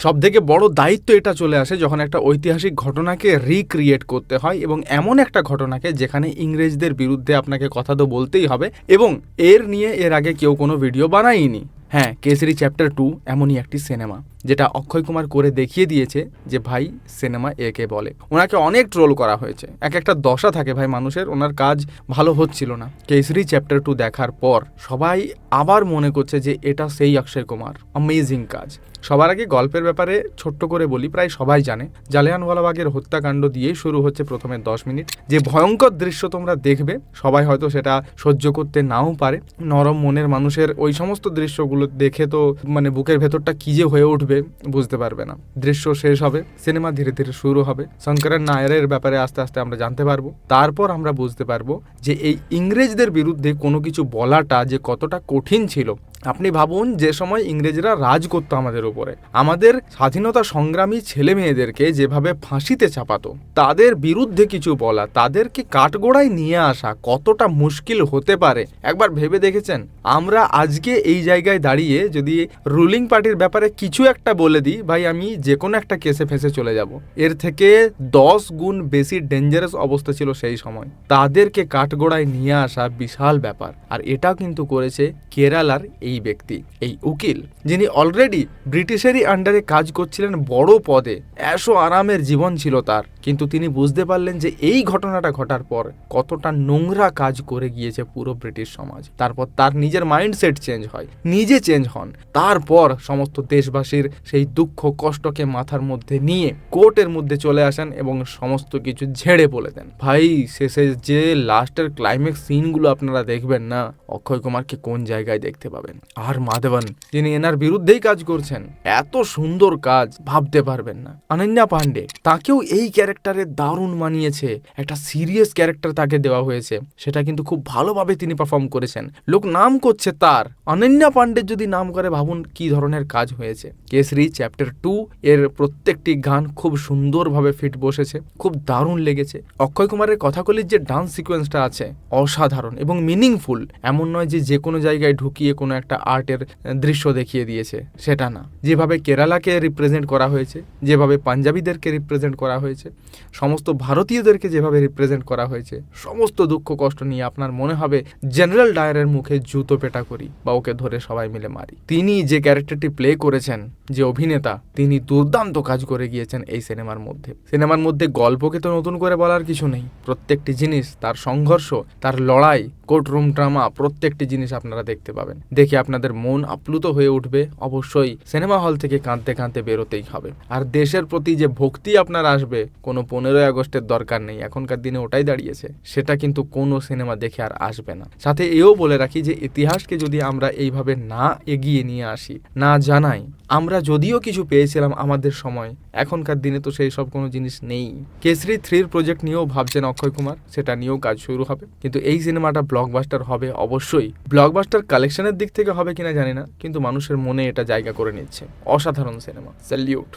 সব থেকে বড় দায়িত্ব এটা চলে আসে যখন একটা ঐতিহাসিক ঘটনাকে রিক্রিয়েট করতে হয় এবং এমন একটা ঘটনাকে যেখানে ইংরেজদের বিরুদ্ধে আপনাকে কথা তো বলতেই হবে এবং এর নিয়ে এর আগে কেউ কোনো ভিডিও বানায়নি। হ্যাঁ কেসরি চ্যাপ্টার টু এমনই একটি সিনেমা যেটা অক্ষয় কুমার করে দেখিয়ে দিয়েছে যে ভাই সিনেমা একে বলে। ওনাকে অনেক ট্রোল করা হয়েছে। এক একটা দশা থাকে ভাই মানুষের, ওনার কাজ ভালো হচ্ছিল না। কেসরি চ্যাপ্টার টু দেখার পর সবাই আবার মনে করছে যে এটা সেই অক্ষয় কুমার। অ্যামেজিং কাজ। সবার আগে গল্পের ব্যাপারে ছোট্ট করে বলি, প্রায় সবাই জানে। জালিয়ানওয়ালাবাগের হত্যাকাণ্ড দিয়েই শুরু হচ্ছে প্রথমে দশ মিনিট। যে ভয়ঙ্কর দৃশ্য তোমরা দেখবে, সবাই হয়তো সেটা সহ্য করতে নাও পারে। নরম মনের মানুষের ওই সমস্ত দৃশ্যগুলো দেখে তো মানে বুকের ভেতরটা কি যে হয়ে উঠবে। বুঝতে পারবে না। দৃশ্য শেষ হবে, সিনেমা ধীরে ধীরে শুরু হবে। শঙ্করের নায়ারের ব্যাপারে আস্তে আস্তে আমরা জানতে পারব। তারপর আমরা বুঝতে পারব যে এই ইংরেজদের বিরুদ্ধে কোনো কিছু বলাটা যে কতটা কঠিন ছিল আপনি ভাবুন যে সময় ইংরেজরা রাজ করতো আমাদের উপরে। আমাদের স্বাধীনতা সংগ্রামী ছেলে মেয়েদেরকে যেভাবে ফাঁসিতে চাপাতো, তাদের বিরুদ্ধে কিছু বলা, তাদেরকে কাঠগোড়ায় নিয়ে আসা কতটা মুশকিল হতে পারে? একবার ভেবে দেখেছেন? আমরা আজকে এই জায়গায় দাঁড়িয়ে যদি রুলিং পার্টির ব্যাপারে কিছু একটা বলে দিই, ভাই, আমি যে কোনো একটা কেসে ফেসে চলে যাব। এর থেকে দশ গুণ বেশি ডেঞ্জারাস অবস্থা ছিল সেই সময়। তাদেরকে কাঠগোড়ায় নিয়ে আসা বিশাল ব্যাপার। আর এটা কিন্তু করেছে কেরালার এই ব্যক্তি, এই উকিল, যিনি অলরেডি ব্রিটিশেরই আন্ডারে কাজ করছিলেন বড় পদে। এসো আরামের জীবন ছিল তার। কিন্তু তিনি বুঝতে পারলেন যে এই ঘটনাটা ঘটার পর কতটা নোংরা কাজ করে গিয়েছে পুরো ব্রিটিশ সমাজ। তারপর তার নিজের মাইন্ডসেট চেঞ্জ হয়, নিজে চেঞ্জ হন। তারপর সমস্ত দেশবাসীর সেই দুঃখ, কষ্টকে মাথার মধ্যে নিয়ে কোর্টের মধ্যে চলে আসেন এবং সমস্ত কিছু ঝেড়ে বলে দেন। ভাই, শেষে যে লাস্টের ক্লাইম্যাক্স সিনগুলো আপনারা দেখবেন না, অক্ষয় কুমারকে কোন জায়গায় দেখতে পাবেন? আর মাধবন যিনি এনার বিরুদ্ধেই কাজ করছেন। এত সুন্দর কাজ, ভাবতে পারবেন না। অনন্যা পান্ডে তাকেও এই ক্যারেক্টারে দারুণ মানিয়েছে। একটা সিরিয়াস ক্যারেক্টার তাকে দেওয়া হয়েছে। সেটা কিন্তু খুব ভালোভাবে তিনি পারফর্ম করেছেন। লোক নাম করছে তার। অনন্যা পান্ডের যদি নাম করে ভাবুন কি ধরনের কাজ হয়েছে। কেসরি, চ্যাপ্টার টু, এর প্রত্যেকটি গান খুব সুন্দরভাবে ফিট বসেছে। খুব দারুণ লেগেছে। অক্ষয় কুমারের কথাগুলির যে ডান্স সিকোয়েন্সটা আছে, অসাধারণ এবং মিনিংফুল। এমন নয় যে যে কোনো জায়গায় ঢুকিয়ে কোনো একটা আর্টের দৃশ্য দেখিয়ে দিয়েছে, সেটা না। যেভাবে কেরালাকে রিপ্রেজেন্ট করা হয়েছে, যেভাবে পাঞ্জাবিদেরকে রিপ্রেজেন্ট করা হয়েছে, সমস্ত ভারতীয়দেরকে যেভাবে রিপ্রেজেন্ট করা হয়েছে, সমস্ত দুঃখ কষ্ট নিয়ে আপনার মনে হবে জেনারেল ডায়ারের মুখে জুতো পেটা করি বা ওকে ধরে সবাই মিলে মারি। তিনি যে ক্যারেক্টারটি প্লে করেছেন, যে অভিনেতা, তিনি দুর্দান্ত কাজ করে গিয়েছেন এই সিনেমার মধ্যে। সিনেমার মধ্যে গল্পকে তো নতুন করে বলার কিছু নেই। প্রত্যেকটি জিনিস, তার সংঘর্ষ, তার লড়াই কোর্টরুম ড্রামা প্রত্যেকটি জিনিস আপনারা দেখতে পাবেন। দেখে আপনাদের মন আপ্লুত হয়ে উঠবে, অবশ্যই সিনেমা হল থেকে কাঁদতে কাঁদতে বেরোতেই হবে। আর দেশের প্রতি যে ভক্তি আপনার আসবে, কোনো পনেরোই আগস্টের দরকার নেই, এখনকার দিনে ওটাই দাঁড়িয়েছে। সেটা কিন্তু কোনো সিনেমা দেখে আর আসবে না। সাথে এও বলে রাখি যে, ইতিহাসকে যদি আমরা এইভাবে না এগিয়ে নিয়ে আসি, না জানাই, আমরা যদিও কিছু পেয়েছিলাম আমাদের সময়, এখনকার দিনে তো সেই সব কোনো জিনিস নেই। কেসরি থ্রির প্রজেক্ট নিয়েও ভাবছেন অক্ষয় কুমার, সেটা নিয়েও কাজ শুরু হবে। কিন্তু এই সিনেমাটা ব্লকবাস্টার হবে অবশ্যই। ব্লকবাস্টার কালেকশনের দিক হবে কিনা জানি না কিন্তু মানুষের মনে এটা জায়গা করে নিচ্ছে। অসাধারণ সিনেমা। স্যালিউট।